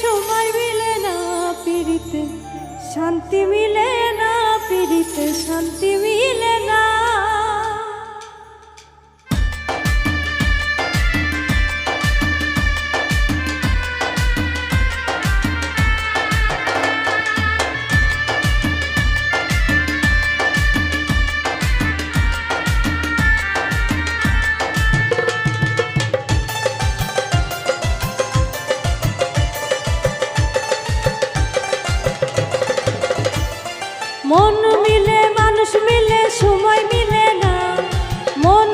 সময় মিলে না পিড়িতে শান্তি মিলে না পিড়িতে শান্তি মিলে মন মিলে মানুষ মিলে সময় মিলে না। মন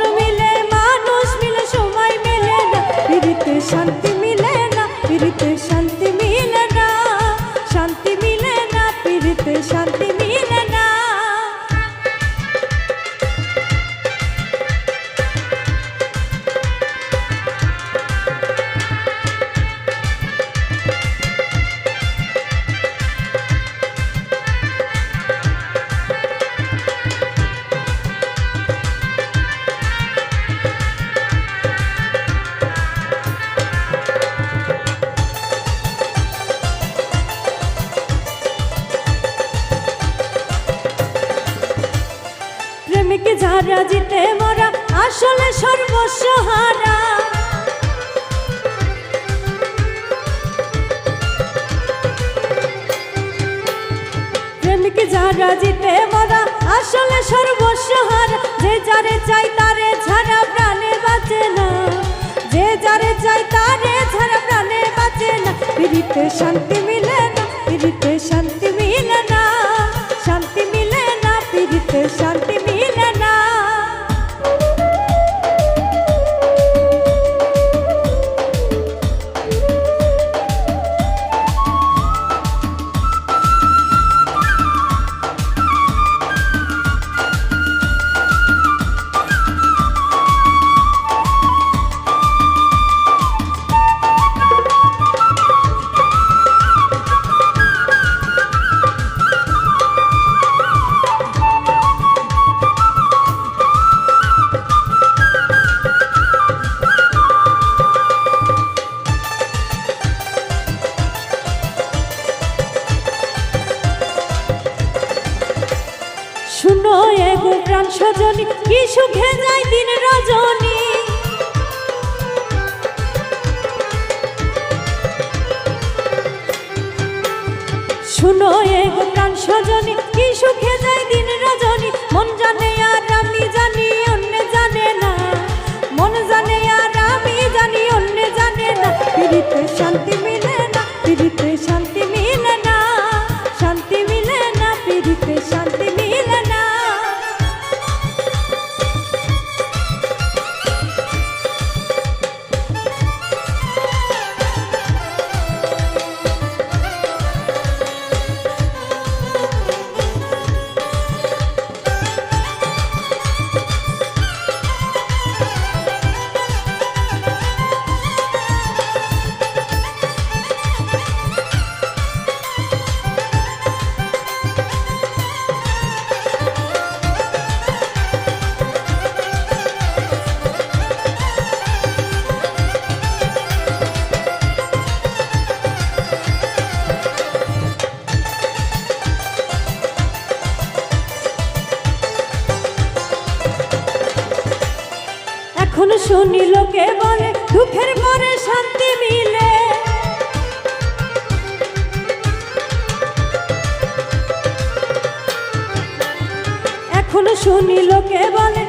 প্রেমিক যারা জিতে মরা, আসলে সর্বস্ব হারা প্রেমিক যারা জিতে মরা, আসলে সর্বস্ব হারা যে যারে চাই তারে ছাড়া প্রাণে বাঁচে না। যে যারে চাই তারে ছাড়া প্রাণে বাঁচে না। শান্তি শুনো এগো দিন শুনো এগো প্রাণ সজনী কি সুখে যায় দিন রজনী। মন জানে এখন শুনি লোকে বলে দুঃখের পরে শান্তি মিলে। এখন শুনি লোকে বলে